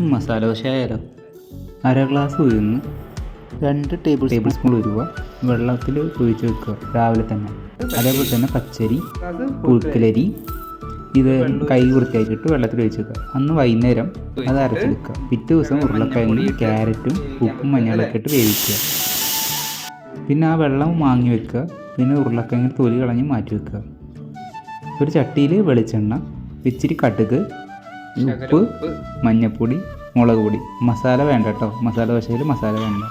മസാല ദോശ ആയാലോ? അര ഗ്ലാസ് ഉഴുന്ന് രണ്ട് ടേബിൾ ടേബിൾ സ്പൂൺ ഉരുവ വെള്ളത്തിൽ ഒഴിച്ച് വെക്കുക രാവിലെ തന്നെ. അതേപോലെ തന്നെ പച്ചരി പുഴുക്കലരി ഇത് കൈ വൃത്തിയാക്കിയിട്ട് വെള്ളത്തിൽ ഒഴിച്ച് വെക്കുക. അന്ന് വൈകുന്നേരം അത് അരച്ചെടുക്കുക. പിറ്റേ ദിവസം ഉരുളക്കിഴങ്ങും ക്യാരറ്റും ഉപ്പും മഞ്ഞളൊക്കെ ഇട്ട് വേവിക്കുക. പിന്നെ ആ വെള്ളം വാങ്ങി വെക്കുക. പിന്നെ ഉരുളക്കിഴങ്ങിൽ തൊലി കളഞ്ഞ് മാറ്റി വെക്കുക. ഒരു ചട്ടിയിൽ വെളിച്ചെണ്ണ ഇച്ചിരി കടുക് ഉപ്പ് മഞ്ഞൾപ്പൊടി മുളക് പൊടി. മസാല വേണ്ട കേട്ടോ. മസാല ദോശയിൽ മസാല വേണ്ട.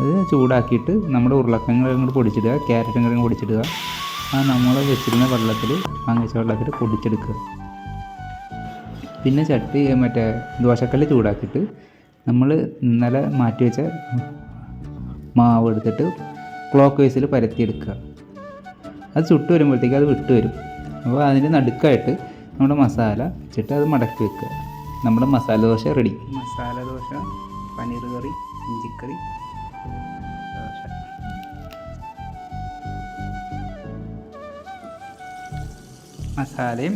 അത് ചൂടാക്കിയിട്ട് നമ്മുടെ ഉരുളക്കിഴങ്ങ് അങ്ങോട്ട് പൊടിച്ചിടുക ക്യാരറ്റും കറിയും പൊടിച്ചിടുക. ആ നമ്മൾ വെച്ചിരുന്ന വെള്ളത്തിൽ വാങ്ങിച്ച വെള്ളത്തിൽ പൊടിച്ചെടുക്കുക. പിന്നെ ചട്ടി മറ്റേ ദോശക്കല്ല് ചൂടാക്കിയിട്ട് നമ്മൾ ഇന്നലെ മാറ്റി വെച്ച മാവ് എടുത്തിട്ട് ക്ലോക്ക് വൈസിൽ പരത്തിയെടുക്കുക. അത് ചുട്ട് വരുമ്പോഴത്തേക്ക് അത് വിട്ട് വരും അപ്പോൾ അതിന്റെ നടുക്കായിട്ട് നമ്മുടെ മസാല വെച്ചിട്ട് അത് മടക്കി വെക്കുക. നമ്മുടെ മസാല ദോശ റെഡി മസാല ദോശ പനീർ കറി ഇഞ്ചിക്കറി മസാലയും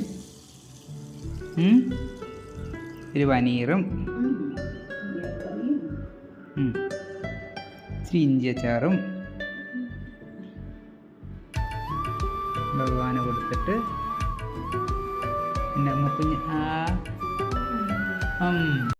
ഒരു പനീറും ഇച്ചിരി ഇഞ്ചി അച്ചാറും ഭഗവാന് കൊടുത്തിട്ട് Hindi mo kunya. Ah. Um.